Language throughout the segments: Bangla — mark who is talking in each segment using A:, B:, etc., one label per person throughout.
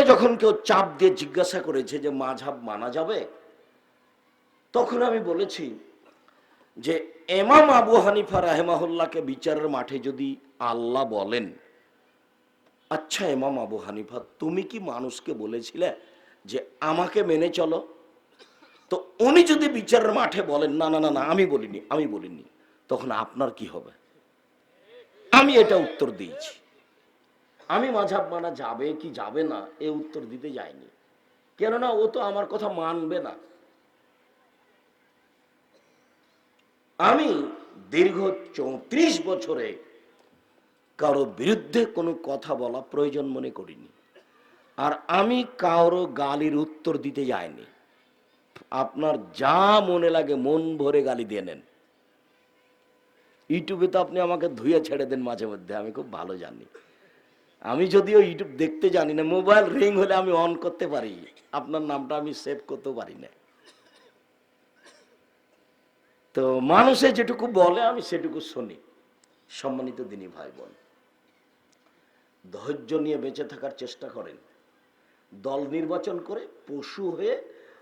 A: আমাকে যখন কেউ চাপ দিয়ে জিজ্ঞাসা করেছে যে মাঝাব মানা যাবে, তখন আমি বলেছি যে এমাম আবু হানিফা রাহেমাহুল্লাহকে বিচারের মাঠে যদি আল্লাহ বলেন আচ্ছা এমাম আবু হানিফা, তুমি কি মানুষকে বলেছিলে যে আমাকে মেনে চলো? তো উনি যদি বিচারের মাঠে বলেন, না না না না, আমি বলিনি আমি বলিনি, তখন আপনার কি হবে? আমি এটা উত্তর দিয়েছি। আমি মাঝাব মানা যাবে কি যাবে না, এ উত্তর দিতে যাইনি কেননা ও তো আমার কথা মানবে না। আমি দীর্ঘ চৌত্রিশ বছরে কারও বিরুদ্ধে কোনো কথা বলা প্রয়োজন মনে করিনি। আর আমি কারও গালির উত্তর দিতে যাইনি আপনার যা মনে লাগে মন ভরে গালি দিয়ে নেন। ইউটিউবে তো আপনি আমাকে ধুয়ে ছেড়ে দেন মাঝে মধ্যে, আমি খুব ভালো জানি। আমি যদিও ইউটিউব দেখতে জানি না, মোবাইল রিং হলে আমি অন করতে পারি। আপনার নামটা আমি সেভ করতে পারি না। তো মানুষে যেটুকু বলে, আমি সেটুকু শুনি। সম্মানিত দিনী ভাই বোন ধৈর্য নিয়ে বেঁচে থাকার চেষ্টা করেন। দল নির্বাচন করে, পশু হয়ে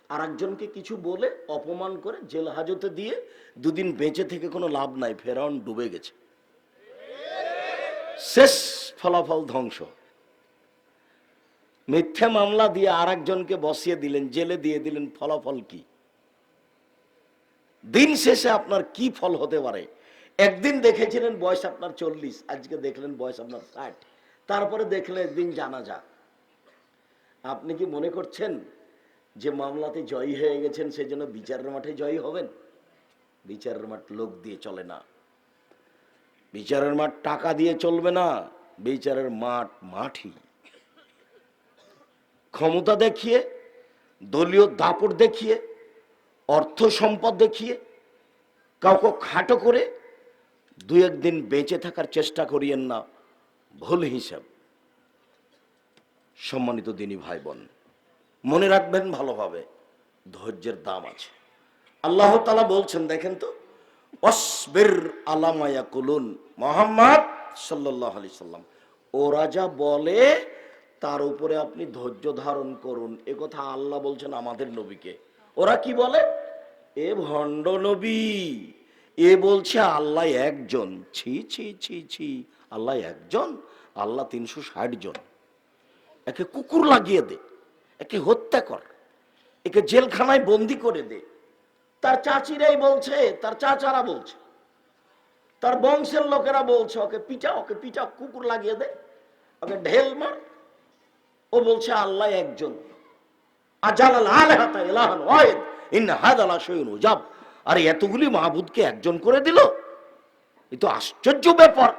A: আর একজনকে কিছু বলে, অপমান করে, জেল হাজতে দিয়ে দুদিন বেঁচে থেকে কোনো লাভ নাই, ফেরাউন ডুবে গেছে। শেষ। ফলাফল ধ্বংস। মিথ্যে মামলা দিয়ে আর একজনকে বসিয়ে দিলেন, জেলে দিয়ে দিলেন, ফলাফল কি? দিন শেষে আপনার কি ফল হতে পারে? একদিন দেখেছিলেন বয়স আপনার চল্লিশ, আজকে দেখলেন বয়স আপনার ষাট। তারপরে দেখলেন একদিন জানা যাক আপনি কি মনে করছেন যে মামলাতে জয়ী হয়ে গেছেন সেই জন্য বিচারের মাঠে জয়ী হবেন? বিচারের মাঠ লোক দিয়ে চলে না। বিচারের মাঠ টাকা দিয়ে চলবে না। বিচারের মাঠ মাঠই। ক্ষমতা দেখিয়ে, দলীয় দাপট দেখিয়ে, অর্থ সম্পদ দেখিয়ে, কাউকে খাটো করে দু একদিন বেঁচে থাকার চেষ্টা করিয়েন না, ভুল হিসাব। সম্মানিত দিনী ভাই বোন মনে রাখবেন ভালোভাবে, ধৈর্যের দাম আছে। আল্লাহ তালা বলছেন, দেখেন তো, অসবের আলামায়া কুলুন মোহাম্মদ সাল্লাহ আলি সাল্লাম। ওরা যা বলে, তার উপরে আপনি ধৈর্য ধারণ করুন। এ কথা আল্লাহ বলছেন আমাদের নবীকে। ওরা কি বলে? এ ভণ্ড নবী, এ বলছে আল্লাহ একজন। ছি ছি ছি ছি, আল্লাহ একজন, আল্লাহ তিনশো ষাট জন। একে কুকুর লাগিয়ে দে, একে হত্যা কর, একে জেলখানায় বন্দি করে দে। তার চাচিরাই বলছে, তার চাচারা বলছে তার বংশের লোকেরা বলছে, ওকে পিটা ওকে পিটা, কুকুর লাগিয়ে দে, ওকে ঢেল মার। ও বলছে, আল্লাহ একজন। আরে, এতগুলি মাহবুদকে একজন করে দিল? এ তো আশ্চর্য ব্যাপার।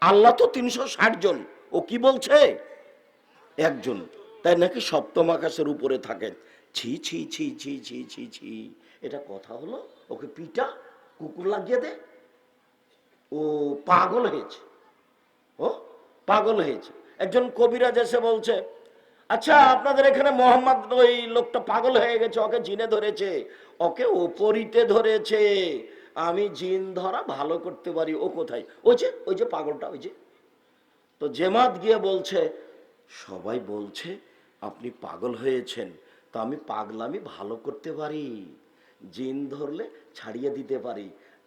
A: আল্লাহ তো তিনশো জন। ও কি বলছে? একজন। তাই নাকি সপ্তম আকাশের উপরে থাকেন? ছি ছি ছি ছি ছি ছি ছি। এটা কথা হলো, ওকে পিটা, কুকুর লাগিয়ে দে ও পাগল হয়েছে। ও পাগল হয়েছে। একজন কবিরাজ এসে বলছে আচ্ছা আপনাদের এখানে মোহাম্মদ ওই লোকটা পাগল হয়ে গেছে, ওকে জিনে ধরেছে, ওকে ওপরিতে ধরেছে। আমি জিন ধরা ভালো করতে পারি, ও কোথায়? ওই যে ওই যে পাগলটা, ওই যে। তো জেমাত গিয়ে বলছে, সবাই বলছে আপনি পাগল হয়েছেন, তো আমি পাগলামি ভালো করতে পারি, জিন ধরলে ছাড়িয়ে দিতে পারি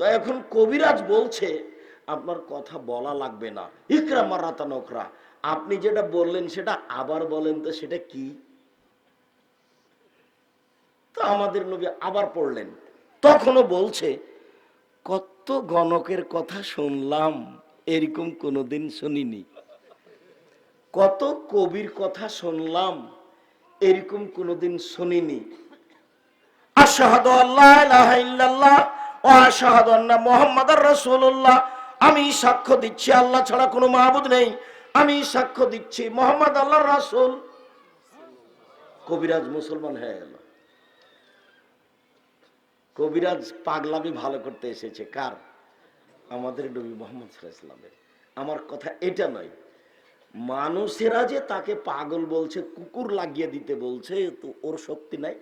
A: তো এখন কবিরাজ বলছে, আপনার কথা বলা লাগবে না। ইকরা মারাতা নকরা আপনি যেটা বললেন সেটা আবার বলেন তো, সেটা কি? তো আমাদের নবী আবার পড়লেন। তখনও বলছে কত গণকের কথা শুনলাম, এরকম কোনোদিন শুনিনি। কত কবির কথা শুনলাম, এরকম কোনোদিন শুনিনি। আশহাদু আল্লাহ ইল্লাল্লাহ আমি সাক্ষ্য দিচ্ছি, আল্লাহ ছাড়া কোনো মাহবুদ নেই। আমি সাক্ষ্য দিচ্ছি, মোহাম্মদ আল্লাহর রাসূল। কবিরাজ মুসলমান হয়ে গেল। কবিরাজ পাগলামি ভালো করতে এসেছে। কার? আমাদের নবী মোহাম্মদ ইসলামের আমার কথা এটা নয়। মানুষেরা যে তাকে পাগল বলছে, কুকুর লাগিয়ে দিতে বলছে, তো ওর শক্তি নাই।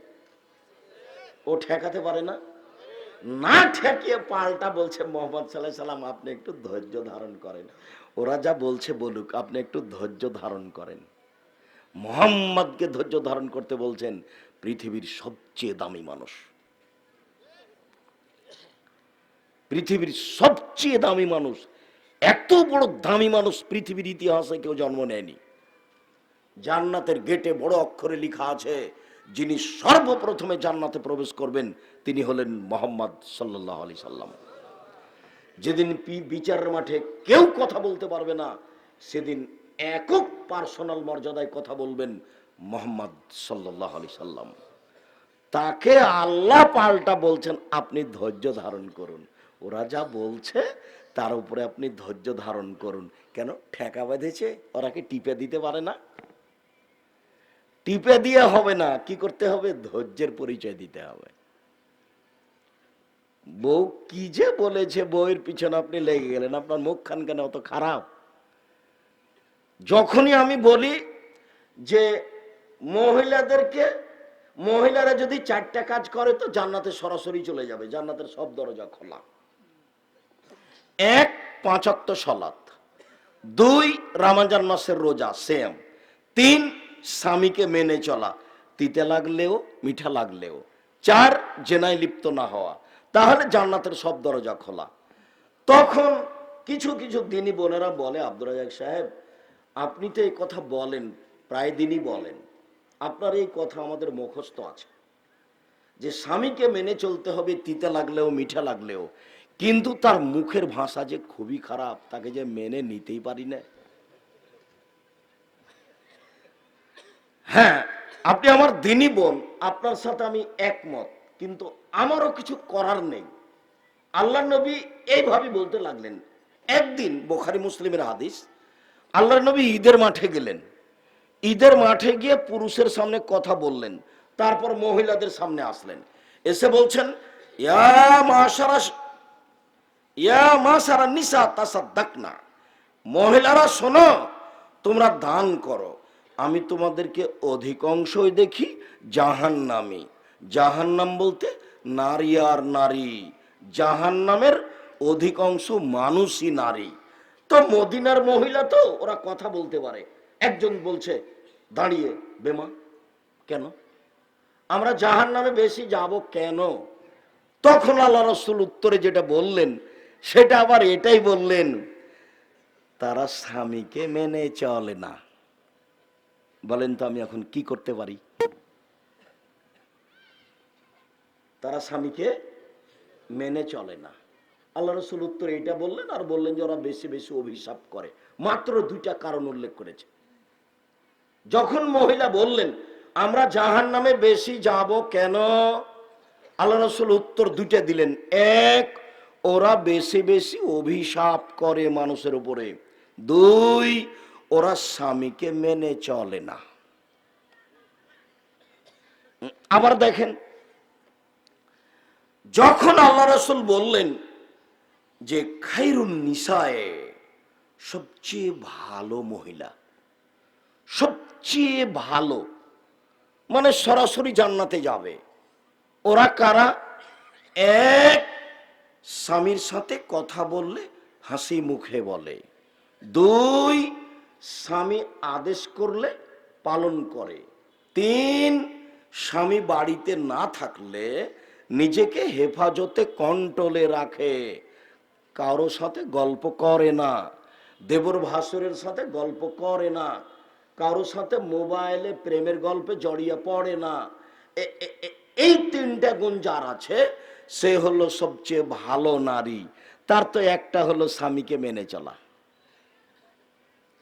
A: ও ঠেকাতে পারে না। না ঠেকিয়ে পাল্টা বলছে মোহাম্মদ সাল্লাহ সাল্লাম, আপনি একটু ধৈর্য ধারণ করেন। ওরা যা বলছে বলুক, আপনি একটু ধৈর্য ধারণ করেন। মোহাম্মদকে ধৈর্য ধারণ করতে বলছেন পৃথিবীর সবচেয়ে দামি মানুষ। পৃথিবীর সবচেয়ে দামি মানুষ, এত বড় দামি মানুষ পৃথিবীর ইতিহাসে কেউ জন্ম নেয়নি। জান্নাতের গেটে বড় অক্ষরে লেখা আছে যিনি সর্বপ্রথমে জান্নাতে প্রবেশ করবেন, তিনি হলেন মোহাম্মদ সাল্লাহ আলি সাল্লাম। যেদিন বিচারের মাঠে কেউ কথা বলতে পারবে না, সেদিন একক পার্সোনাল মর্যাদায় কথা বলবেন মোহাম্মদ সাল্লাহ আলি সাল্লাম। তাকে আল্লাহ পাল্টা বলছেন, আপনি ধৈর্য ধারণ করুন। ওরা যা বলছে, তার উপরে আপনি ধৈর্য ধারণ করুন। কেন? ঠেকা বেঁধেছে? ওরা কি টিপে দিতে পারে না? টিপে দিয়ে হবে না, কি করতে হবে? ধৈর্যের পরিচয় দিতে হবে। বউ কি যে বলেছে, বউয়ের পিছনে আপনি লেগে গেলেন, আপনার মুখখান কেন অত খারাপ? যখনই আমি বলি যে মহিলাদেরকে, মহিলারা যদি চারটা কাজ করে, তো জান্নাতে সরাসরি চলে যাবে, জান্নাতের সব দরজা খোলা। এক পাঁচাত্তর সলাত দুই, রামাজান মাসের রোজা সেম তিন স্বামীকে মেনে চলা, তিতে লাগলেও, মিঠা লাগলেও। চার, জেনায় লিপ্ত না হওয়া। তাহলে জান্নাতের সব দরজা খোলা। তখন কিছু কিছু দিনই বোনেরা বলে, আব্দুর রাজাক সাহেব, আপনি তো এই কথা বলেন, প্রায় দিনই বলেন। আপনার এই কথা আমাদের মুখস্থ আছে। যে স্বামীকে মেনে চলতে হবে, তিতে লাগলেও, মিঠা লাগলেও। কিন্তু তার মুখের ভাষা যে খুবই খারাপ, তাকে যে মেনে নিতেই পারি না। হ্যাঁ আপনি আমার দিনই বোন, আপনার সাথে আমি একমত, কিন্তু আমারও কিছু করার নেই। আল্লাহ নবী এইভাবে বলতে লাগলেন, একদিন বোখারি মুসলিমের হাদিস আল্লাহ নবী ঈদের মাঠে গেলেন। ঈদের মাঠে গিয়ে পুরুষের সামনে কথা বললেন, তারপর মহিলাদের সামনে আসলেন। এসে বলছেন মহিলারা শোনো, তোমরা দান করো। আমি তোমাদেরকে অধিকাংশই দেখি জাহান্নামি। জাহান্নাম বলতে নারী আর নারী। জাহান্নামের অধিকাংশ মানুষই নারী। তো মদিনার মহিলা তো ওরা কথা বলতে পারে। একজন বলছে, দাঁড়িয়ে, বেমা, কেন? আমরা জাহান নামে বেশি যাব কেন? তখন আল্লাহ রসুল উত্তরে যেটা বললেন, সেটা আবার এটাই বললেন, তারা স্বামীকে মেনে চলে না। বলেন তো আমি এখন কি করতে পারি? তারা স্বামীকে মেনে চলে না। আল্লাহ রসুল উত্তর এইটা বললেন আর বললেন যে ওরা বেশি বেশি অভিশাপ করে। মাত্র দুইটা কারণ উল্লেখ করেছে। যখন মহিলা বললেন, আমরা জাহান নামে বেশি যাব কেন? আল্লাহ রসুল উত্তর দুইটা দিলেন। এক, ওরা বেশি বেশি অভিশাপ করে মানুষের উপরে। দুই ওরা স্বামীকে মেনে চলে না। আবার দেখেন, যখন আল্লাহ রসুল বললেন যে খাইরুন নিসায়ে, সবচেয়ে ভালো মহিলা, সবচেয়ে ভালো মানে সরাসরি জান্নাতে যাবে, ওরা কারা? এক, স্বামীর সাথে কথা বললে হাসি মুখে বলে। দুই স্বামী আদেশ করলে, পালন করে। তিন, স্বামী বাড়িতে না থাকলে নিজেকে হেফাজতে কন্ট্রোলে রাখে। কারও সাথে গল্প করে না, দেবর ভাসুরের সাথে গল্প করে না, কারও সাথে মোবাইলে প্রেমের গল্পে জড়িয়ে পড়ে না। এই তিনটা গুণ যার আছে, সে হলো সবচেয়ে ভালো নারী। তার তো একটা হলো স্বামীকে মেনে চলা।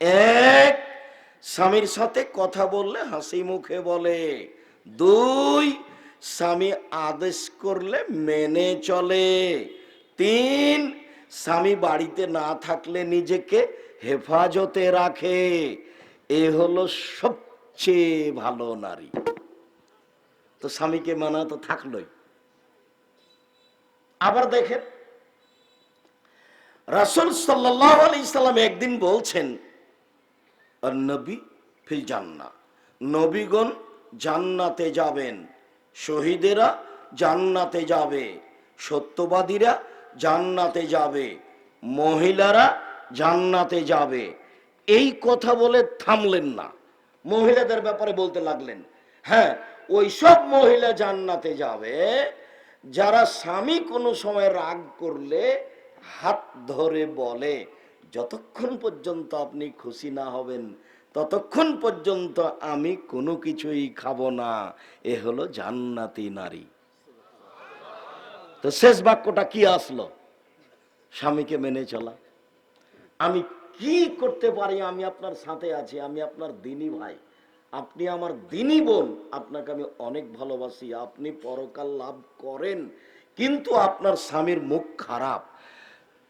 A: এক, স্বামীর সাথে কথা বললে হাসি মুখে বলে। দুই, স্বামী আদেশ করলে মেনে চলে। তিন, স্বামী বাড়িতে না থাকলে নিজেকে হেফাজতে রাখে। এ হলো সবচেয়ে ভালো নারী। তো স্বামীকে মানা তো থাকলোই। আবার দেখেন, রাসুল সাল্লাহ আলি ইসলাম একদিন বলছেন আর নবী ফিল জান্না নবীগণ জান্নাতে যাবেন, শহীদেরা জান্নাতে যাবে, সত্যবাদীরা জান্নাতে যাবে, মহিলারা জান্নাতে যাবে। এই কথা বলে থামলেন না। মহিলাদের ব্যাপারে বলতে লাগলেন হ্যাঁ ওই সব মহিলা জান্নাতে যাবে, যারা স্বামী কোনো সময় রাগ করলে হাত ধরে বলে যতক্ষণ পর্যন্ত আপনি খুশি না হবেন, ততক্ষণ পর্যন্ত আমি কোনো কিছুই খাব না। এ হলো জান্নাতি নারী। তো শেষ বাক্যটা কি আসলো? স্বামীকে মেনে চলা। আমি কি করতে পারি? আমি আপনার সাথে আছি, আমি আপনার দিনী ভাই। আপনি আমার দিনী বোন। আপনাকে আমি অনেক ভালোবাসি। আপনি পরকাল লাভ করেন, কিন্তু আপনার স্বামীর মুখ খারাপ।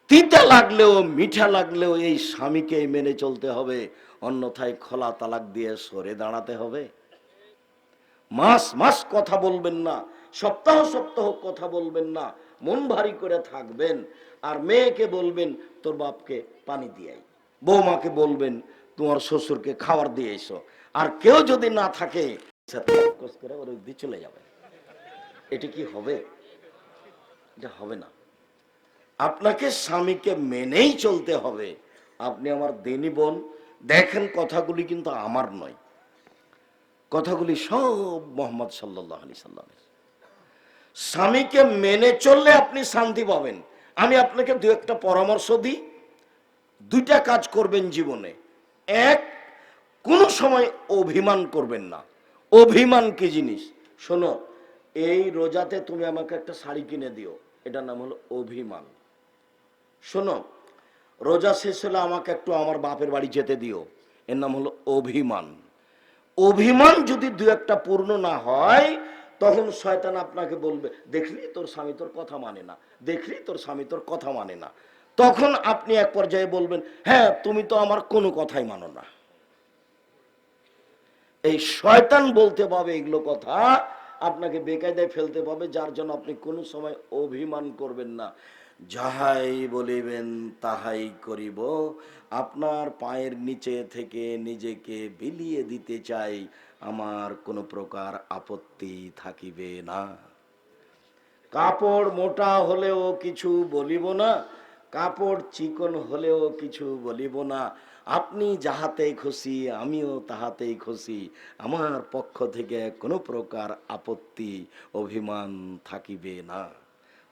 A: তিতা লাগলেও, মিঠা লাগলেও এই স্বামীকে মেনে চলতে হবে। অন্যথায় খোলা তালাক দিয়ে সরে দাঁড়াতে হবে। মাস মাস কথা বলবেন না, সপ্তাহ সপ্তাহ কথা বলবেন না, মন ভারী করে থাকবেন। আর মেয়েকে বলবেন, তোর বাপকে পানি দিয়াই বৌমাকে বলবেন, তোমার শ্বশুরকে খাবার দিয়ে এসো। আর কেউ যদি না থাকে চলে যাবে। এটা কি হবে? এটা হবে না। আপনাকে স্বামীকে মেনেই চলতে হবে। আপনি আমার দিনী বোন, দেখেন কথাগুলি কিন্তু আমার নয়। কথাগুলি সব মোহাম্মদ সাল্লাহ আলি সাল্লামের। স্বামীকে মেনে চললে আপনি শান্তি পাবেন। আমি আপনাকে দু একটা পরামর্শ দিই। দুইটা কাজ করবেন জীবনে। এক, কোনো সময় অভিমান করবেন না। অভিমান কি জিনিস? শোনো, এই রোজাতে তুমি আমাকে একটা শাড়ি কিনে দিও। এটার নাম হলো অভিমান। শোনো, রোজা শেষ হলে আমাকে একটু আমার বাপের বাড়ি যেতে দিও। এর নাম হলো অভিমান। অভিমান যদি দু একটা পূর্ণ না হয়, তখন শয়তান আপনাকে বলবে, দেখলি তোর স্বামী তোর কথা মানে না। দেখলি তোর স্বামী তোর কথা মানে না। তখন আপনি এক পর্যায়ে বলবেন হ্যাঁ তুমি তো আমার কোনো কথাই মানো না। এই শয়তান বলতে পাবে এগুলো কথা, আপনাকে বেকায়দায় ফেলতে পাবে, যার জন্য আপনি কোনো সময় অভিমান করবেন না। যাহাই বলিবেন তাহাই করিব। আপনার পায়ের নিচে থেকে নিজেকে বিলিয়ে দিতে চাই, আমার কোনো প্রকার আপত্তি থাকিবে না। কাপড় মোটা হলেও কিছু বলিব না, কাপড় চিকন হলেও কিছু বলিব না। আপনি যাহাতেই খুশি, আমিও তাহাতেই খুশি। আমার পক্ষ থেকে কোনো প্রকার আপত্তি, অভিমান থাকিবে না।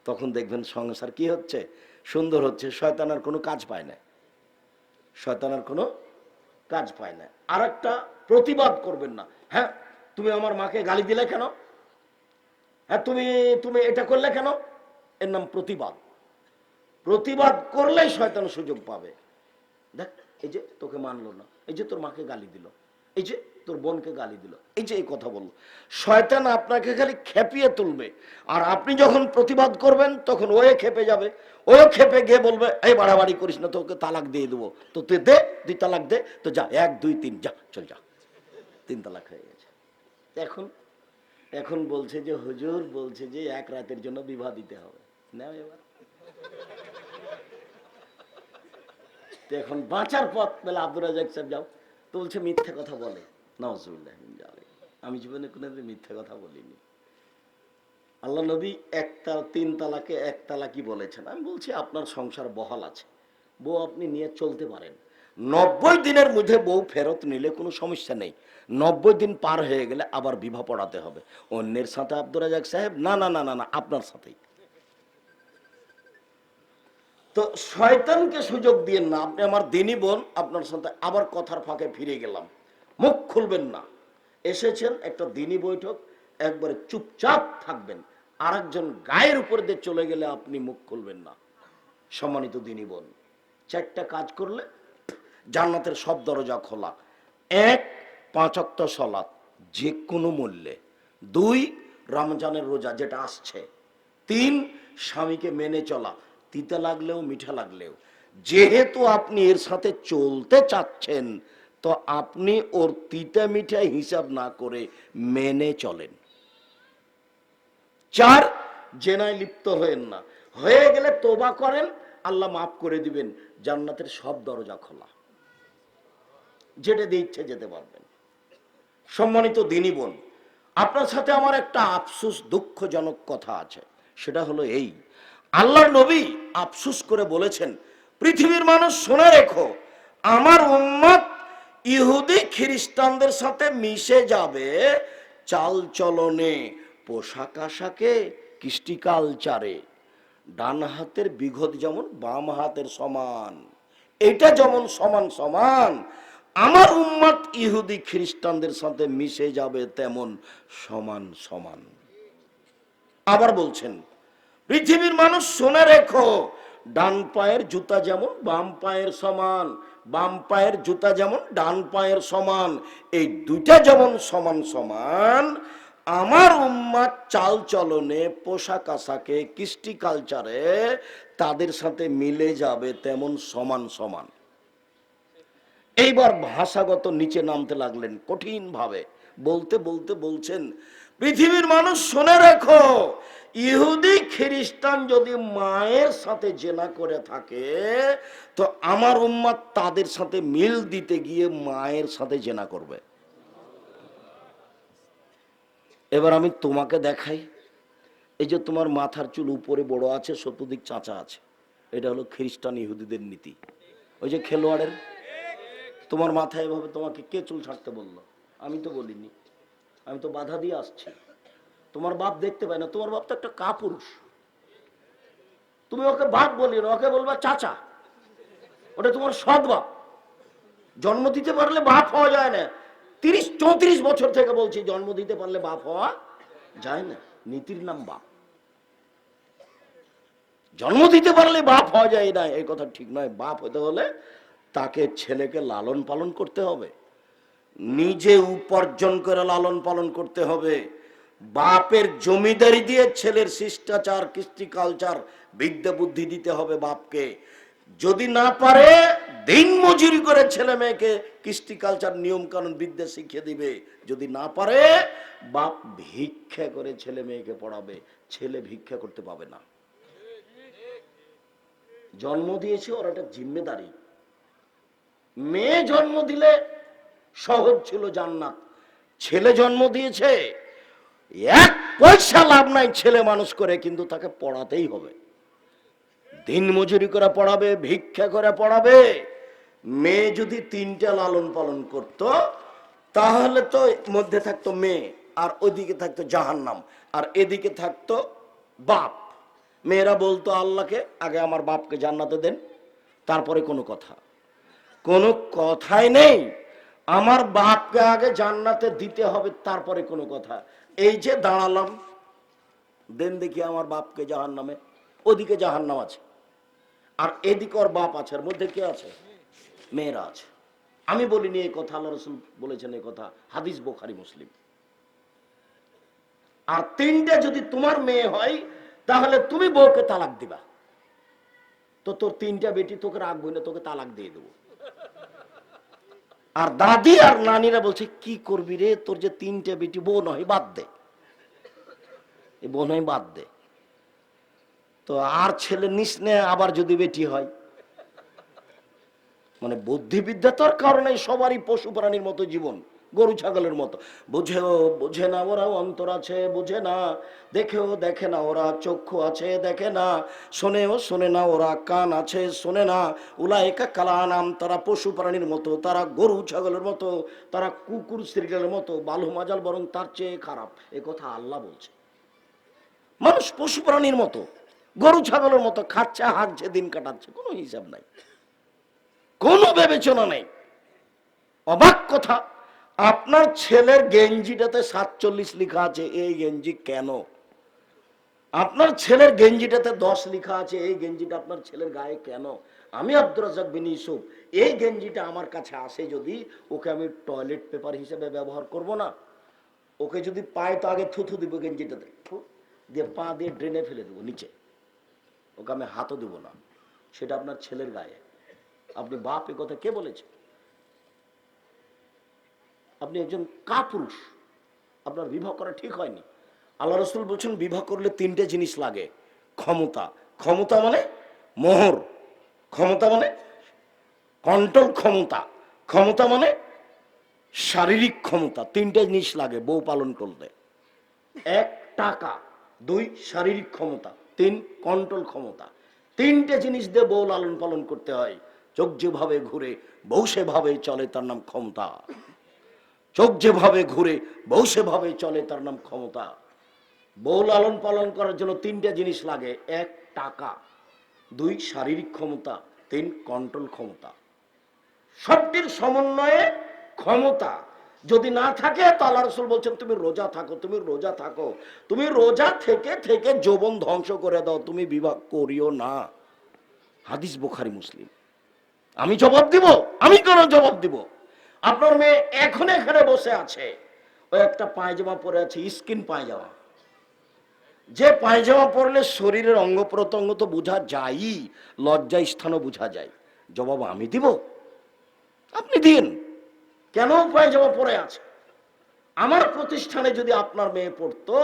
A: তখন দেখবেন সংসার কি হচ্ছে? সুন্দর হচ্ছে শয়তানার কোনো কাজ পায় না। শয়তানার কোনো কাজ পায় না। আর একটা প্রতিবাদ করবেন না। হ্যাঁ তুমি আমার মাকে গালি দিলে কেন? হ্যাঁ তুমি তুমি এটা করলে কেন? এর নাম প্রতিবাদ। প্রতিবাদ করলেই শয়তান সুযোগ পাবে। দেখ, এই যে তোকে মানলো না, এই যে তোর মাকে গালি দিল। এই যে তোর বোনকে গালি দিল, এই যে এই কথা বলল। শয়তান আপনাকে খালি খেপিয়ে তুলবে, আর আপনি যখন প্রতিবাদ করবেন, তখন ওয়ে খেপে যাবে। ওও খেপে গিয়ে বলবে, এই বাড়াবাড়ি করিস না, তোকে তালাক দিয়ে দেবো। তো তুই দে দুই তালাক দে, তো যা, এক, দুই, তিন, যা, চল যা। তিন তালাক হয়ে গেছে। এখন এখন বলছে যে, হুজুর, বলছে যে, এক রাতের জন্য বিবাহ দিতে হবে। নাও এবার। এখন বাঁচার পথ পেলে আব্দুর রাজাক সাহেব যাও। তো বলছে মিথ্যে কথা বলে। নজরুল্লাহ আমি জীবনে কোনোদিন মিথ্যে কথা বলিনি। আল্লাহ নবী একটা তিন তালাকে এক তালাকি বলেছেন? আমি বলছি, আপনার সংসার বহাল আছে। বউ আপনি নিয়ে চলতে পারেন। নব্বই দিনের মধ্যে বউ ফেরত নিলে কোনো সমস্যা নেই। নব্বই দিন পার হয়ে গেলে আবার বিবাহ পড়াতে হবে। অন্যের সাথে আব্দুর রাজাক সাহেব, না না না না না, আপনার সাথেই। তো শয়তানকে সুযোগ দিয়ে না, আপনি আমার দিনই বোন, আপনার সাথে আবার কথার ফাঁকে ফিরে গেলাম। মুখ খুলবেন না। এসেছেন, একটা দিনই বৈঠক, একবারে চুপচাপ থাকবেন। আরেকজন গায়ের উপর দিয়ে চলে গেলে আপনি মুখ খুলবেন না। সম্মানিত দিনই বোন, চারটা কাজ করলে জান্নাতের সব দরজা খোলা। এক পাঁচক্ত সলাৎ যে কোনো মূল্যে। দুই, রমজানের রোজা যেটা আসছে। তিন, স্বামীকে মেনে চলা। তিতা লাগলেও, মিঠা লাগলেও। যেহেতু আপনি এর সাথে চলতে চাচ্ছেন, তো আপনি ওর তিতা মিঠা হিসাব না করে মেনে চলেন। চার জেনায় লিপ্ত হয়েন না। হয়ে গেলে তোবা করেন, আল্লাহ মাফ করে দিবেন, জান্নাতের সব দরজা খোলা। যেটা দিয়ে ইচ্ছে যেতে পারবেন। সম্মানিত দিনী বোন, আপনার সাথে আমার একটা আফসুস দুঃখজনক কথা আছে। সেটা হলো এই। আল্লাহর নবী আফসুস করে বলেছেন, পৃথিবীর মানুষ শুনে রেখো, আমার উম্মত ইহুদি খ্রিস্টানদের সাথে মিশে যাবে চাল চলনে, পোশাক আশাকে, কৃষ্টি কালচারে। ডান হাতের বিঘত যেমন, বাম হাতের সমান। এটা যেমন সমান সমান, আমার উম্মত ইহুদি খ্রিস্টানদের সাথে মিশে যাবে তেমন সমান সমান। আবার বলছেন পৃথিবীর মানুষ শুনে রেখো, ডান পায়ের জুতা যেমন, বাম পায়ের সমান, বাম পায়ের জুতা যেমন, ডান পায়ের সমান, এই দুইটা যেমন সমান সমান, আমার উম্মাদ চাল চলনে পোশাক আশাকে, কৃষ্টি কালচারে তাদের সাথে মিলে যাবে তেমন সমান সমান। এইবার ভাষাগত নিচে নামতে লাগলেন কঠিন ভাবে বলতে বলতে বলছেন, পৃথিবীর মানুষ শুনে রেখো ইহুদি খ্রিস্টান যদি মায়ের সাথে জেনা করে থাকে, তো আমার উম্মাদ তাদের সাথে মিল দিতে গিয়ে মায়ের সাথে জেনা করবে। এবার আমি তোমাকে দেখাই, এই যে তোমার মাথার চুল উপরে বড় আছে, চতুর্দিক চাচা আছে, এটা হলো খ্রিস্টান ইহুদিদের নীতি। ওই যে খেলোয়াড়ের, তোমার মাথায় এভাবে তোমাকে কে চুল ছাড়তে বলল? আমি তো বলিনি, আমি তো বাধা দিয়ে আসছি। তোমার বাপ দেখতে পায় না, তোমার বাপ তো একটা কাপুরুষ। তুমি ওকে বাপ বলি না, ওকে বলবা চাচা। ওটা তোমার সৎ বাপ। জন্ম দিতে পারলে বাপ হওয়া যায় না। তিরিশ, চৌত্রিশ বছর থেকে বলছি, জন্ম দিতে পারলে বাপ হওয়া যায় না। নীতির নাম বাপ। জন্ম দিতে পারলে বাপ হওয়া যায় না, এই কথা ঠিক নয়। বাপ হতে হলে তাকে ছেলেকে লালন পালন করতে হবে। নিজে উপার্জন করে লালন পালন করতে হবে। বাপের জমিদারি দিয়ে ছেলের শিষ্টাচার কৃষ্টি কালচার বিদ্যা বুদ্ধি দিতে হবে বাপকে। যদি না পারে, দিন মজুরি করে ছেলে মেয়েকে কৃষ্টি কালচার নিয়ম কানুন বিদ্যা শিখিয়ে দিবে। যদি না পারে, বাপ ভিক্ষা করে ছেলে মেয়েকে পড়াবে। ছেলে ভিক্ষা করতে পাবে না। জন্ম দিয়েছে ওর একটা জিম্মেদারি। মেয়ে জন্ম দিলে সহজ ছিল জান্নাত। ছেলে জন্ম দিয়েছে এক পয়সা লাভ নাই ছেলে মানুষ করে, কিন্তু তাকে পড়াতেই হবে। দিন মজুরি করে পড়াবে, ভিক্ষা করে পড়াবে। মেয়ে যদি তিনটা লালন পালন করত, তাহলে তো মধ্যে থাকতো মেয়ে, আর ওইদিকে থাকতো জাহান্নাম, আর এদিকে থাকতো বাপ। মেয়েরা বলতো, আল্লাহকে আগে আমার বাপকে জান্নাতে দেন, তারপরে কোনো কথা। কোনো কথাই নেই। আমার বাপকে আগে জান্নাতে দিতে হবে, তারপরে কোনো কথা। এই যে দাঁড়ালাম দেন দেখি আমার বাপকে জাহান নামে ওদিকে জাহান নাম আছে। আর এদিকে ওর বাপ আছে মধ্যে কে আছে? মেয়েরা আছে। আমি বলিনি এই কথা, আল্লাহ রসুল বলেছেন এই কথা, হাদিস বোখারি, মুসলিম। আর তিনটে যদি তোমার মেয়ে হয়, তাহলে তুমি বউকে তালাক দিবা। তো তোর তিনটা বেটি তোকে রাখব না, তোকে তালাক দিয়ে দেবো। আর দাদি আর নানিরা বলছে, কি করবি রে? তোর যে তিনটে বেটি বোন হয় বাদ দে। বোন বউ নয়, বাদ দে। তো আর ছেলে নিস নে, আবার যদি বেটি হয়। মানে বুদ্ধিবিদ্যা তোর কারণে সবারই পশু প্রাণীর মতো জীবন। গরু ছাগলের মতো। বুঝেও, বুঝে না ওরা অন্তর আছে, বুঝে না। দেখেও দেখে না ওরা চক্ষু আছে, দেখে না। শোনেও শোনে না ওরা কান আছে, শোনে না। উলা একা কালা নাম তারা পশু প্রাণীর মতো, তারা গরু ছাগলের মতো, তারা কুকুর শ্রীলের মতো, বালু মাজাল বরং তার চেয়ে খারাপ। এ কথা আল্লাহ বলছে। মানুষ পশু প্রাণীর মতো, গরু ছাগলের মতো খাচ্ছে হাঁকছে দিন কাটাচ্ছে, কোনো হিসাব নাই। কোনো বিবেচনা নেই। অবাক কথা। আপনার ছেলের গেঞ্জিটাতে সাতচল্লিশ লেখা আছে, এই গেঞ্জি কেন? আপনার ছেলের গেঞ্জিটাতে দশ লেখা আছে, এই গেঞ্জিটা আপনার ছেলের গায়ে কেন? আমি আব্দুর রাজাক বিন ইউসুফ, এই গেঞ্জিটা আমার কাছে আসে যদি ওকে আমি টয়লেট পেপার হিসেবে ব্যবহার করব না। ওকে যদি পায় তো আগে থুথু দিব গেঞ্জিটাতে দিয়ে পা দিয়ে ড্রেনে ফেলে দেবো নিচে। ওকে আমি হাতও দেবো না, সেটা আপনার ছেলের গায়ে। আপনি বাপ এ কথা কে বলেছে? আপনি একজন কাপুরুষ। আপনার বিবাহ করা ঠিক হয়নি। আল্লাহ রসুল বলছেন, বিবাহ করলে তিনটে জিনিস লাগে। ক্ষমতা। ক্ষমতা মানে মোহর। ক্ষমতা মানে কন্ট্রোল ক্ষমতা। ক্ষমতা মানে শারীরিক ক্ষমতা। তিনটে জিনিস লাগে বউ পালন করতে এক, টাকা। দুই, শারীরিক ক্ষমতা। তিন কন্ট্রোল ক্ষমতা। তিনটে জিনিস দিয়ে বউ লালন পালন করতে হয়। চোখ যেভাবে ঘুরে, বউ সেভাবে চলে, তার নাম ক্ষমতা। চোখ যেভাবে ঘুরে, বউ সেভাবে চলে তার নাম ক্ষমতা। বউ লালন পালন করার জন্য তিনটে জিনিস লাগে। এক, টাকা। দুই, শারীরিক ক্ষমতা। তিন কন্ট্রোল ক্ষমতা। সবটির সমন্বয়ে ক্ষমতা। যদি না থাকে, তো আল্লাহ রসুল বলছেন, তুমি রোজা থাকো, তুমি রোজা থাকো। তুমি রোজা থেকে থেকে যৌবন ধ্বংস করে দাও। তুমি বিবাহ করিও না। হাদিস বোখারি, মুসলিম। আমি জবাব দিব? আমি কেন জবাব দিব? আপনার মেয়ে এখন এখানে বসে আছে। ওই একটা পায়জামা পরে আছে, স্কিন পায়জামা। যে পায়জামা পরলে শরীরের অঙ্গ প্রত্যঙ্গ তো বোঝা যায়ই, লজ্জা স্থানও বোঝা যায়। জবাব আমি দিব? আপনি দিন। কেন পায়জামা পরে আছে? আমার প্রতিষ্ঠানে যদি আপনার মেয়ে পড়তো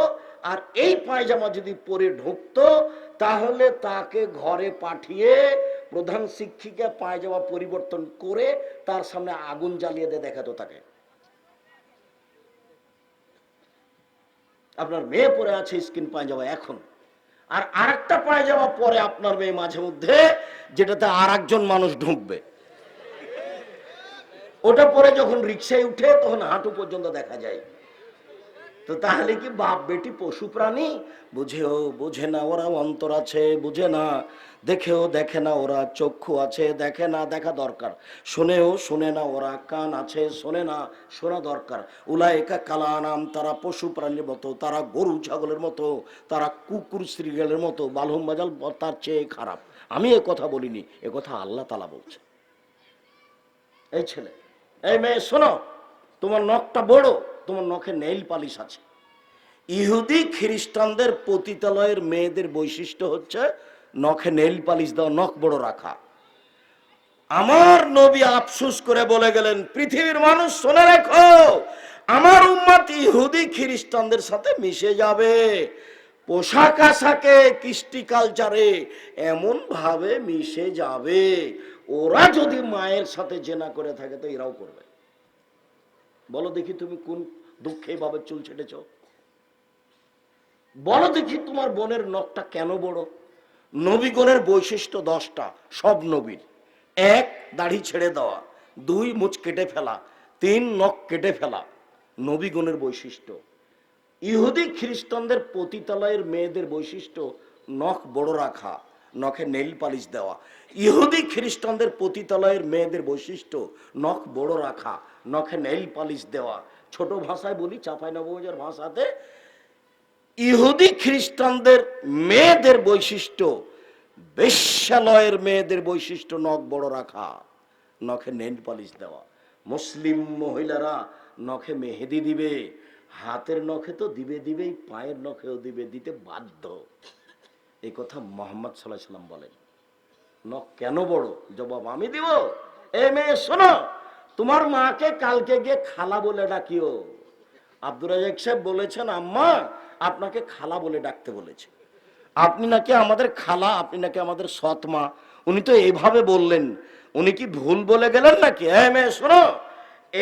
A: আর এই পায়জামা যদি পরে ঢুকতো, তাহলে তাকে ঘরে পাঠিয়ে প্রধান শিক্ষিকা পায়জামা পরিবর্তন করে তার সামনে আগুন জ্বালিয়ে দিয়ে দেখাতো তাকে। আপনার মেয়ে পরে আছে স্কিন পায়জামা এখন। আর আরেকটা পায়জামা পরে আপনার মেয়ে মাঝে মধ্যে, যেটাতে আর একজন মানুষ ঢুকবে। ওটা পরে যখন রিক্সায় উঠে, তখন হাঁটু পর্যন্ত দেখা যায়। তো তাহলে কি বাপ বেটি পশু প্রাণী? বুঝেও, বুঝে না ওরা অন্তর আছে, বুঝে না। দেখেও দেখে না ওরা চক্ষু আছে, দেখে না দেখা দরকার। শোনেও শোনে না ওরা কান আছে, শোনে না শোনা দরকার। উলায়কা কালা নাম তারা পশু প্রাণীর মতো, তারা গরু ছাগলের মতো, তারা কুকুর শ্রীগালের মতো, বালহম বাজাল তার চেয়ে খারাপ। আমি এ কথা বলিনি, এ কথা আল্লাহ তালা বলছে। এই ছেলে, এই মেয়ে, শোনো, তোমার নখটা বড়। তোমার নখে নেইল পালিশ আছে। ইহুদি খ্রিস্টানদের পতিতালয়ের মেয়েদের বৈশিষ্ট্য হচ্ছে নখে নেইল পালিশ দেওয়া, নখ বড় রাখা। আমার নবী আফসুস করে বলে গেলেন, পৃথিবীর মানুষ শুনে রাখো, আমার উম্মত ইহুদি খ্রিস্টানদের সাথে মিশে যাবে। পোশাক আশাকে, কৃষ্টি কালচারে এমন ভাবে মিশে যাবে। ওরা যদি মায়ের সাথে জেনা করে থাকে, তো এরাও করবে। বলো দেখি তুমি কোন দুঃখে ভাবে চুল ছেটেছ। বলো দেখি তোমার বোনের নখটা কেন বড়? নবীগণের বৈশিষ্ট্য দশটা, সব নবীর। এক, দাড়ি ছেড়ে দেওয়া। দুই, মুচ কেটে ফেলা। তিন, নখ কেটে ফেলা। নবীগণের বৈশিষ্ট্য। ইহুদি খ্রিস্টানদের পতিতালয়ের মেয়েদের বৈশিষ্ট্য, নখ বড় রাখা, নখে নেইল পালিশ দেওয়া। ইহুদি খ্রিস্টানদের পতিতালয়ের মেয়েদের বৈশিষ্ট্য, নখ বড় রাখা, নখে নেইল পালিশ দেওয়া। ছোট ভাষায় বলি, চাপাই নবজার ভাষাতে, ইহুদি খ্রিস্টানদের মেয়েদের বৈশিষ্ট্য, বেশ্যালয়ের মেয়েদের বৈশিষ্ট্য, নখ বড় রাখা, নখে নেল পালিশ দেওয়া। মুসলিম মহিলারা নখে মেহেদি দিবে, হাতের নখে তো দিবে দিবেই, পায়ের নখেও দিবে, দিতে বাধ্য। এই কথা মোহাম্মদ সাল্লাহ সাল্লাম বলেন। নখ কেন বড়? জবাব আমি দিব। এ মেয়ে, শোনো। তোমার মাকে কালকে গিয়ে খালা বলে ডাকিও। আব্দুর সাহেব বলেছেন, আম্মা, আপনাকে খালা বলে ডাকতে বলেছে। আপনি নাকি আমাদের খালা, আপনি নাকি আমাদের সৎ মা। উনি তো এইভাবে বললেন। উনি কি ভুল বলে গেলেন নাকি? হ্যাঁ মেয়ে, শোনো,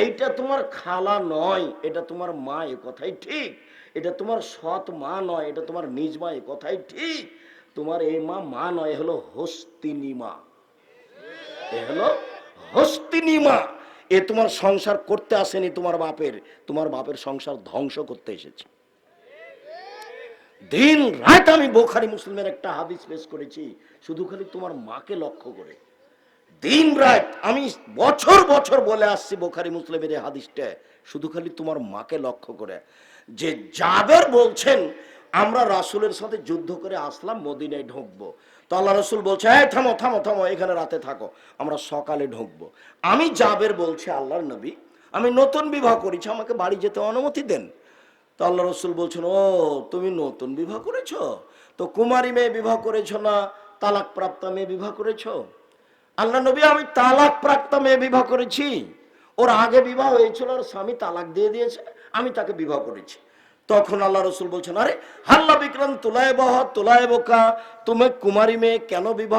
A: এইটা তোমার খালা নয়, এটা তোমার মা, এ কথাই ঠিক। এটা তোমার সৎ মা নয়, এটা তোমার নিজ মা, এ কথাই ঠিক। তোমার এই মা মা নয় হলো হস্তিনী মা। এ হলো হস্তিনী মা। এ তোমার সংসার করতে আসেনি তোমার বাপের তোমার বাপের সংসার ধ্বংস করতে এসেছে। দিন রাত আমি বোখারি মুসলিমের একটা হাদিস পেশ করেছি, শুধু খালি তোমার মাকে লক্ষ্য করে। দিন রাত আমি বছর বছর বলে আসছি বোখারি মুসলিমের এই হাদিসটা, শুধু খালি তোমার মাকে লক্ষ্য করে। যে যাদের বলছেন, আমরা রাসুলের সাথে যুদ্ধ করে আসলাম, মদিনায় ঢুকবো। তো আল্লাহ রসুল বলছে হ্যাঁ থামো থামো থামো, এখানে রাতে থাকো, আমরা সকালে ঢুকবো। আমি জাবের বলছি, আল্লাহর নবী, আমি নতুন বিবাহ করেছি, আমাকে বাড়ি যেতে অনুমতি দেন। তো আল্লাহ রসুল বলছেন, ও, তুমি নতুন বিবাহ করেছ? তো কুমারী মেয়ে বিবাহ করেছ না তালাক প্রাপ্তা মেয়ে বিবাহ করেছ? আল্লাহ নবী, আমি তালাক প্রাপ্তা মেয়ে বিবাহ করেছি। ওর আগে বিবাহ হয়েছিল ওর স্বামী তালাক দিয়ে দিয়েছে, আমি তাকে বিবাহ করেছি। তখন আল্লাহ রসুল বলছেন, আরে হাল্লা বিক্রান্ত, তুলায় বহ, তুলায় বোকা, তুমি কুমারী মেয়ে কেন বিবাহ